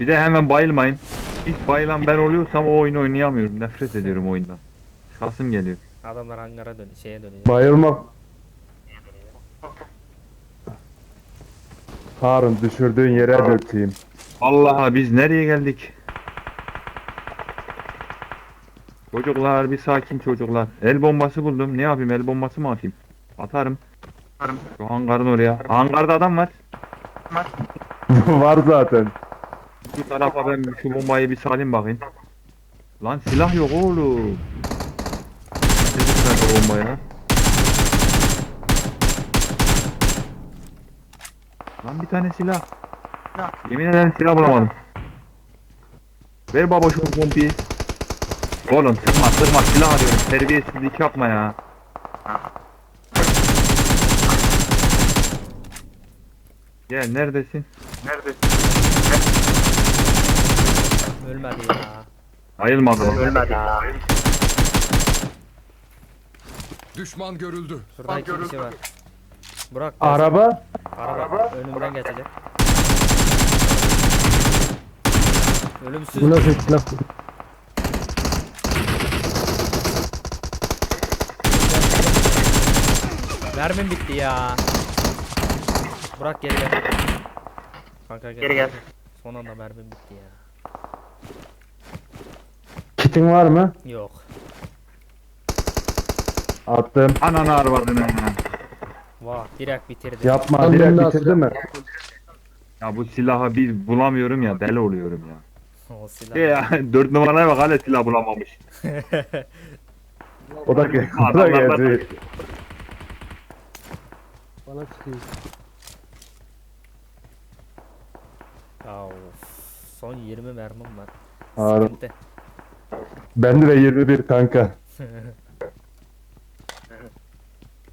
Bir de hemen bayılmayın. İlk bayılan ben oluyorsam o oyunu oynayamıyorum. Nefret ediyorum oyundan. Kasım geliyor. Adamlar hangara dön şeye dönüyor. Bayılmak. Harun düşürdüğün yere dökeyim. Vallahi biz nereye geldik? Çocuklar bir sakin çocuklar. El bombası buldum. Ne yapayım? El bombası mı atayım? Atarım. Atarım. Şu hangarın oraya. Hangarda adam var. Var zaten. Bu tarafa ben şu bombayı bir salayım bakayım. Lan silah yok oğlum. Dedik nerede bombaya? Lan bir tane silah. Yemin ederim silah bulamadım. Ver baba şu pompiyi. Oğlum sıkma sıkma silah arıyorum. Terbiyesizlik yapma ya. Gel neredesin? Ölmedi ya. Ayılmadı. Ölmedi ya. Düşman görüldü. Şurada iki kişi var. Burak Araba. araba önümden geçecek. Ölümsüz. Bu nasıl silah? Mermim bitti ya. Burak geri gel. Kanka gel. Geri gel. Son anda mermim bitti ya. Kitin var mı? Yok. Attım. Ananı arvadını. Vah direkt bitirdi. Yapma Lan direkt bitirdi mi? Ya bu silahı bir bulamıyorum ya deli oluyorum ya. O silah. Ya dört numaraya bak hala silah bulamamış. O da, gel o da gelecek. Bana çıkıyor. Ya of. Son 20 mermim var. Harun. Sıkıntı. Bende de 21 kanka.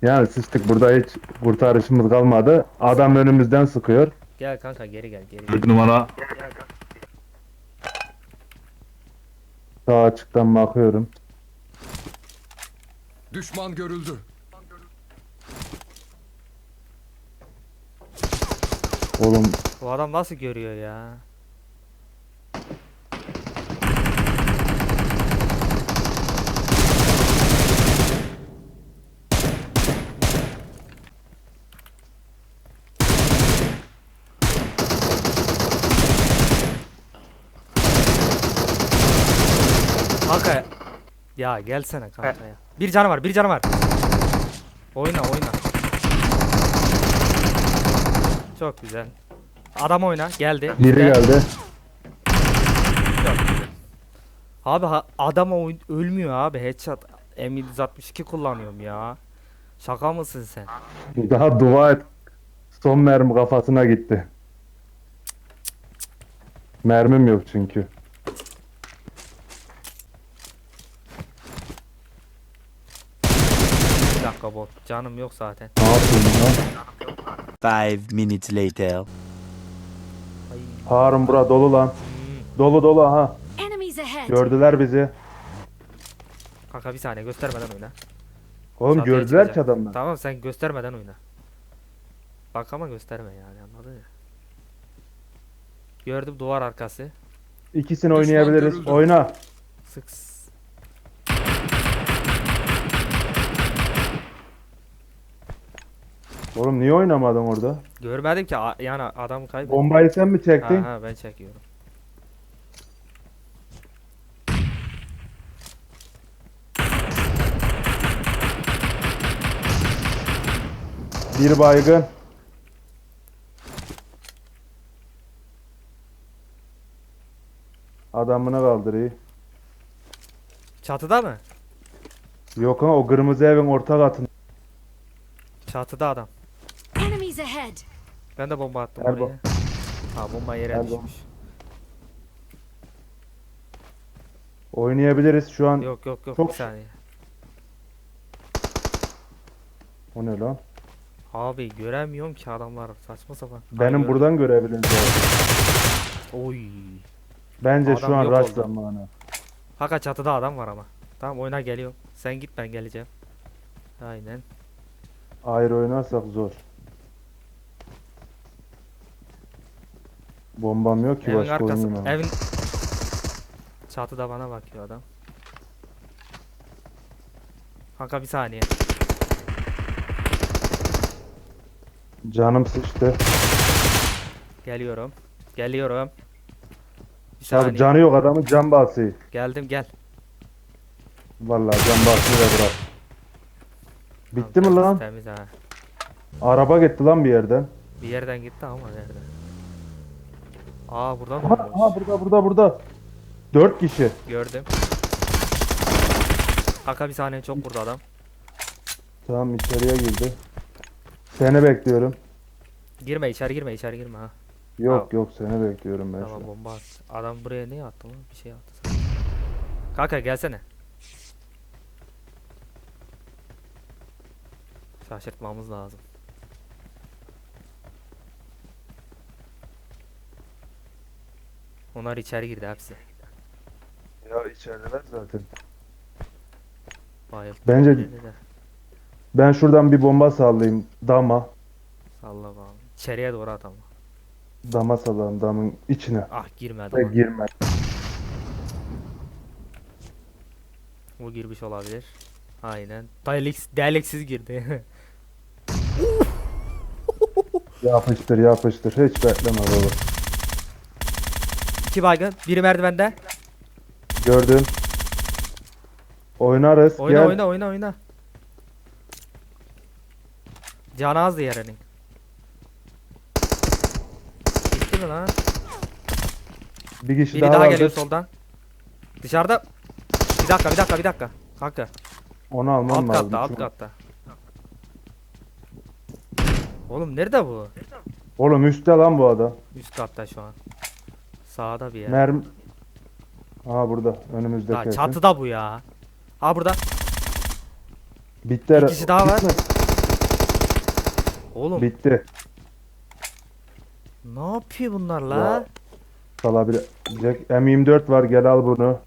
Yani sıçtık burada hiç kurtarışımız kalmadı. Adam önümüzden sıkıyor. Gel kanka geri gel geri gel. Numara. Sağ açıktan bakıyorum. Düşman görüldü. Oğlum Bu adam nasıl görüyor ya? Kanka ya gelsene kanka ya. Bir canı var, bir canı var. Oyna, oyna. Çok güzel. Adam oyna, geldi. biri Bizde. geldi. Abi ha- adam oy- ölmüyor abi headshot. M762 kullanıyorum ya. Şaka mısın sen? Daha dua et. Son mermi kafasına gitti. Mermim yok çünkü. Dakika bot. Canım yok zaten. Ne yapayım lan? Five minutes later. Ay. Harun bura dolu lan. Dolu dolu ha. Enemies ahead! Gördüler bizi. Kanka bir saniye göstermeden oyna. Oğlum Çatıya gördüler ki çıkacak. adamlar. Tamam sen göstermeden oyna. Bak ama gösterme yani anladın ya. Gördüm duvar arkası. İkisini oynayabiliriz. görüldü. Oyna. Sık. Oğlum niye oynamadın orada? Görmedim ki a- yani adamı kaybettim. Bombayı sen mi çektin? Aha ben çekiyorum. Bir baygın. Adamını kaldırıyor. Çatıda mı? Yok ama o kırmızı evin orta katında. Çatıda adam. Ahead! Ben de bomba attım bu. oraya. Ha bomba yere düşmüş. Oynayabiliriz şu an. Yok yok yok Çok- bir saniye. O ne lan? Abi göremiyorum ki adamlar saçma sapan. Benim gördüm. buradan görebiliriz. Oy. Bence Adam şu an rush oldu. zamanı. Haka çatıda adam var ama. Tamam oyuna geliyor. Sen git ben geleceğim. Aynen. Ayrı oynarsak zor. Bombam yok ki Evin başka arkası. oynayayım. Evin çatıda bana bakıyor adam. Kanka bir saniye. Canım sıçtı. Geliyorum. Geliyorum. Bir Abi saniye. canı yok adamın can bası. Geldim gel. Vallahi can basını da bırak. Bitti mi Tamam, lan? Temiz ha. Araba gitti lan bir yerden. Bir yerden gitti ama nerede? Aa buradan Aha, mı? aha burada burada burada. Dört kişi. Gördüm. Kanka bir saniye çok burada adam. Tamam içeriye girdi. Seni bekliyorum. Girme içeri girme içeri girme ha. Yok yok seni bekliyorum ben şu Tamam an. bomba at. Adam buraya ne attı lan? Bir şey attı. sanki. Kanka gelsene. Şaşırtmamız lazım. Onlar içeri girdi hepsi. Ya içerideler zaten. Bayıldı. Bence-. Ben şuradan bir bomba sallayayım. Dama. Salla bakalım. İçeriye doğru at ama. Dama sallayayım damın içine. Ah girmedi. Ve lan. girme. Bu girmiş olabilir. Aynen. Delik, deliksiz girdi. Yapıştır yapıştır. Hiç bekleme baba. İki baygın. Biri merdivende. Gördüm. Oynarız. Oyna Gel. oyna oyna oyna. Canı azdı yerinin. Gitti mi lan? Bir kişi Biri daha, daha, vardı. geliyor soldan. Dışarıda. Bir dakika bir dakika bir dakika. Kanka. Onu almam Alt lazım. katta alt katta. Oğlum nerede bu? Oğlum üstte lan bu adam. Üst katta şu an. Sağda bir yer. Mermi. Aha burada. Önümüzde Ha, kesin. çatıda bu ya. Ha burada. Bitti. Bir kişi daha var. Bitme. Oğlum Bitti. ne yapıyor bunlar la? Ya. Salabilecek. M24 var. Gel al bunu.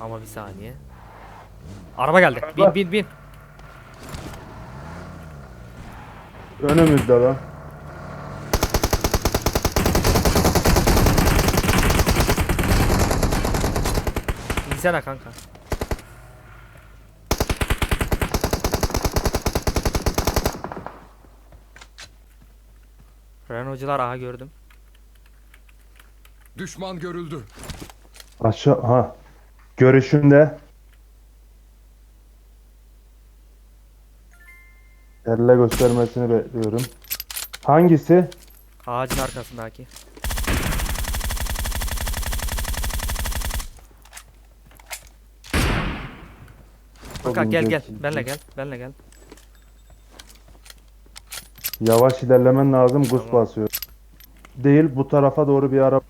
Ama bir saniye. Araba geldi. Bin bin bin. Önümüzde lan. İnsene kanka. Renault'cular aha gördüm. Düşman görüldü. Aşağı. Ha. Görüşümde. Elle göstermesini bekliyorum. Hangisi? Ağacın arkasındaki. Kanka gel gel. Benle gel. Benle gel. Yavaş ilerlemen lazım. Gus Tamam. basıyor. Değil bu tarafa doğru bir araba.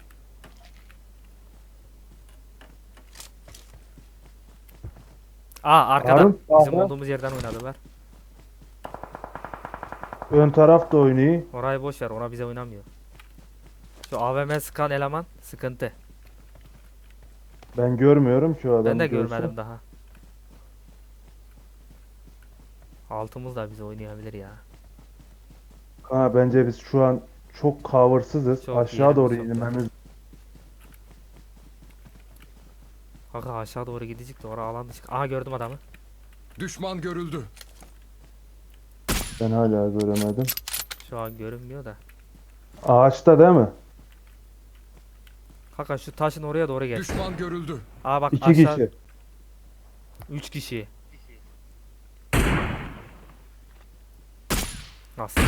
Aa arkada. Harun, Bizim olduğumuz yerden oynadılar. Ön taraf da oynuyor. Orayı boş ver. Ona bize oynamıyor. Şu AVM sıkan eleman sıkıntı. Ben görmüyorum şu adamı. Ben de görmedim daha. Altımız da bize oynayabilir ya. Ha bence biz şu an çok cover'sızız. Çok Aşağı iyi, doğru çok inmemiz. Kanka aşağı doğru gidecek de oraya alan dışı. Aha gördüm adamı. Düşman görüldü. Ben hala göremedim. Şu an görünmüyor da. Ağaçta değil mi? Kanka şu taşın oraya doğru gel. Düşman görüldü. Aa bak İki aşağı. kişi. Üç kişi. Nasıl?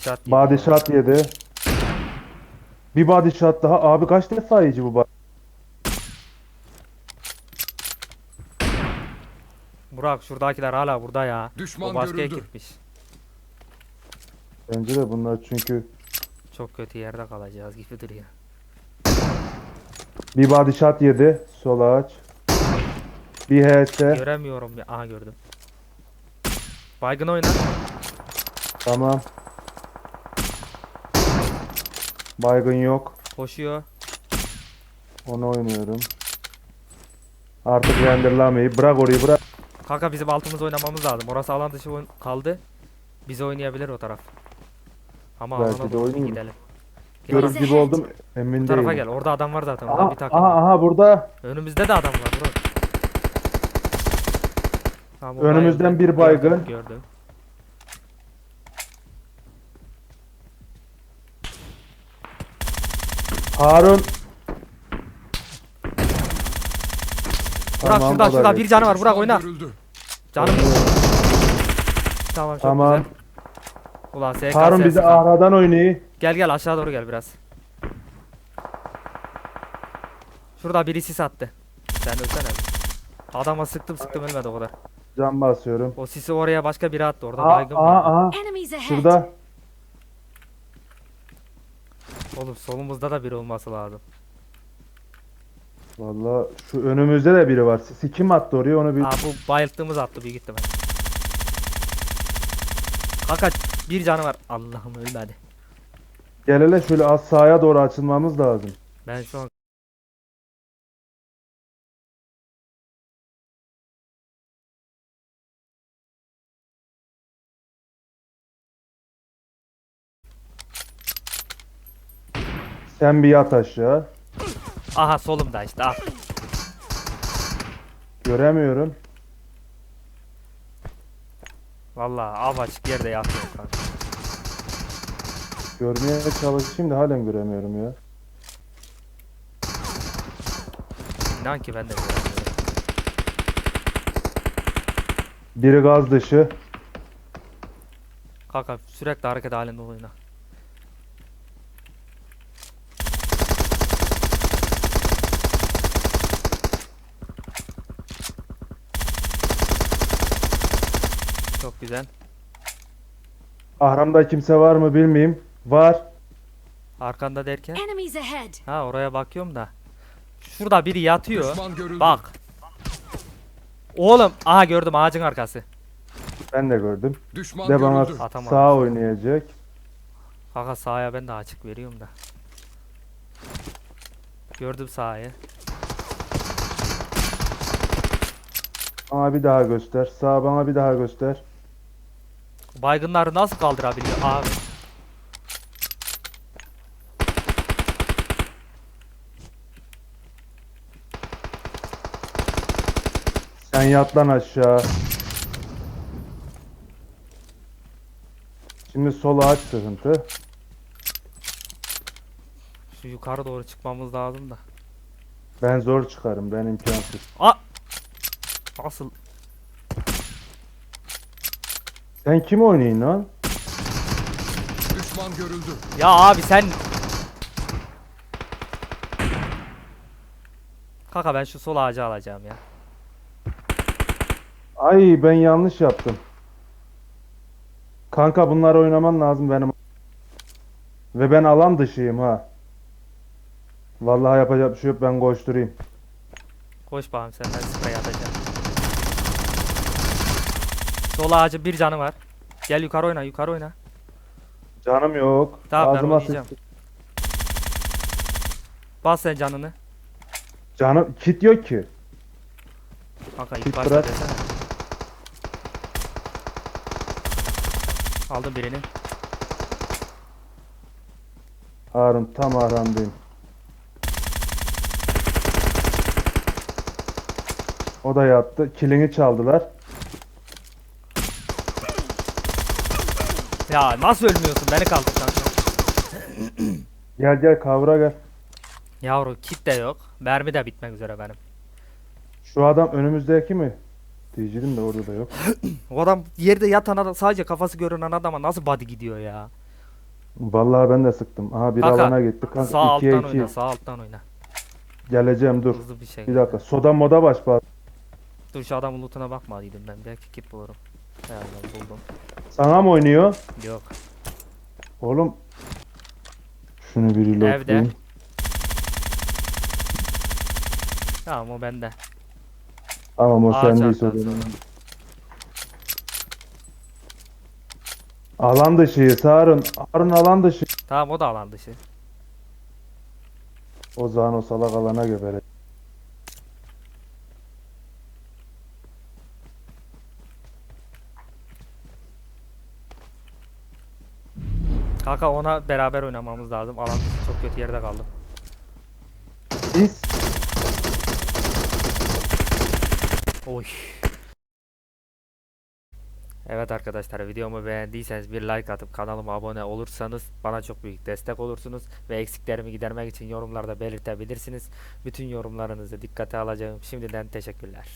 Shot yedi. Shot yedi. Bir shot daha. Abi kaç defa yiyici bu body? Burak şuradakiler hala burada ya. Düşman o başka görüldü. ekipmiş. Bence de bunlar çünkü Çok kötü yerde kalacağız gibi duruyor. bir shot yedi. Sol ağaç. Bir HS. Göremiyorum ya. Aha gördüm. Baygın oyna. Tamam. Baygın yok. Koşuyor. Onu oynuyorum. Artık renderlamayı. Bırak orayı bırak. Kanka bizim altımız oynamamız lazım. Orası alan dışı kaldı. Bize oynayabilir o taraf. Ama Belki alana de doğru oynayayım. gidelim. Gel Görür gibi oldum emin bu tarafa değilim. gel. Orada adam var zaten. Orada Aha, bir takım. aha, aha burada Önümüzde de adam var bro. Tamam, o Önümüzden bir baygın. Gördüm. Harun. Burak Tamam, şurada o da şurada bir canı var. Burak oyna. Canım. Tamam çok Tamam. güzel. Ulan SKS. Harun bize aradan oynayı. Gel gel aşağı doğru gel biraz. Şurada birisi sattı. Sen ölsene. Adama sıktım sıktım ölmedi o kadar. Can basıyorum. O sisi oraya başka biri attı. Orada Aa, baygın var. aa, aa. Enemies ahead. Şurada. Oğlum solumuzda da biri olması lazım. Valla şu önümüzde de biri var. Sisi kim attı oraya onu bir... Aa bu bayılttığımız attı büyük ihtimal. Kanka bir canı var. Allah'ım ölmedi. Gel hele şöyle az sağa doğru açılmamız lazım. Ben şu an Sen bir yat aşağı. Aha solumda işte al. Göremiyorum. Vallahi av açık yerde yatıyorum kanka. Görmeye çalışayım da halen göremiyorum ya. İnan ki ben de göremiyorum. Biri gaz dışı. Kanka sürekli hareket halinde oyna. Çok güzel. Ahramda kimse var mı bilmeyeyim. Var. Arkanda derken? Enemies ahead. Ha oraya bakıyorum da. Şurada biri yatıyor. Bak. Oğlum aha gördüm ağacın arkası. Ben de gördüm. Düşman De bana görüldü. Atamadım. sağ oynayacak. Kanka sağa ben de açık veriyorum da. Gördüm sahayı. Bana bir daha göster. Sağ bana bir daha göster. Baygınları nasıl kaldırabiliyor abi? Sen yat lan aşağı. Şimdi sola aç sıkıntı. Şu yukarı doğru çıkmamız lazım da. Ben zor çıkarım. Ben imkansız. A Nasıl? Sen kim oynayın lan? Düşman görüldü. Ya abi sen Kanka ben şu sol ağacı alacağım ya. Ay ben yanlış yaptım. Kanka bunlar oynaman lazım benim. Ve ben alan dışıyım ha. Vallahi yapacak bir şey yok ben koşturayım. Koş bakalım senden sprey atacağım. Sol ağacı bir canı var. Gel yukarı oyna yukarı oyna. Canım yok. Tamam, ben Ağzıma oynayacağım. sıçtı. Bas sen canını. Canım kit yok ki. Kanka ilk Git başta bırak. desene. Aldım birini. Harun tam aramdayım. O da yattı. Kilini çaldılar. Ya nasıl ölmüyorsun? Beni kaldır kanka. Gel gel kavra gel. Yavru kit de yok. Mermi de bitmek üzere benim. Şu adam önümüzdeki mi? Diyeceğim de orada da yok. O adam yerde yatan adam sadece kafası görünen adama nasıl body gidiyor ya? Vallahi ben de sıktım. Aha bir Kanka, alana gitti. Kanka Sağ 2'ye alttan 2. oyna, sağ alttan oyna. Geleceğim dur. Hızlı bir şey. Bir dakika. Soda moda baş bas. Dur şu adamın lootuna bakmalıydım ben. Belki kit bulurum. Herhalde buldum. Sana mı oynuyor? Yok. Oğlum. Şunu bir reload Evde. Tamam o bende. Tamam o Ağaç arkası olan. Alan dışı Harun. Harun alan dışı. Tamam o da alan dışı. O zaman o salak alana göbere. Kanka ona beraber oynamamız lazım. Alan çok kötü yerde kaldım. Biz Oy. Evet arkadaşlar videomu beğendiyseniz bir like atıp kanalıma abone olursanız bana çok büyük destek olursunuz ve eksiklerimi gidermek için yorumlarda belirtebilirsiniz. Bütün yorumlarınızı dikkate alacağım. Şimdiden teşekkürler.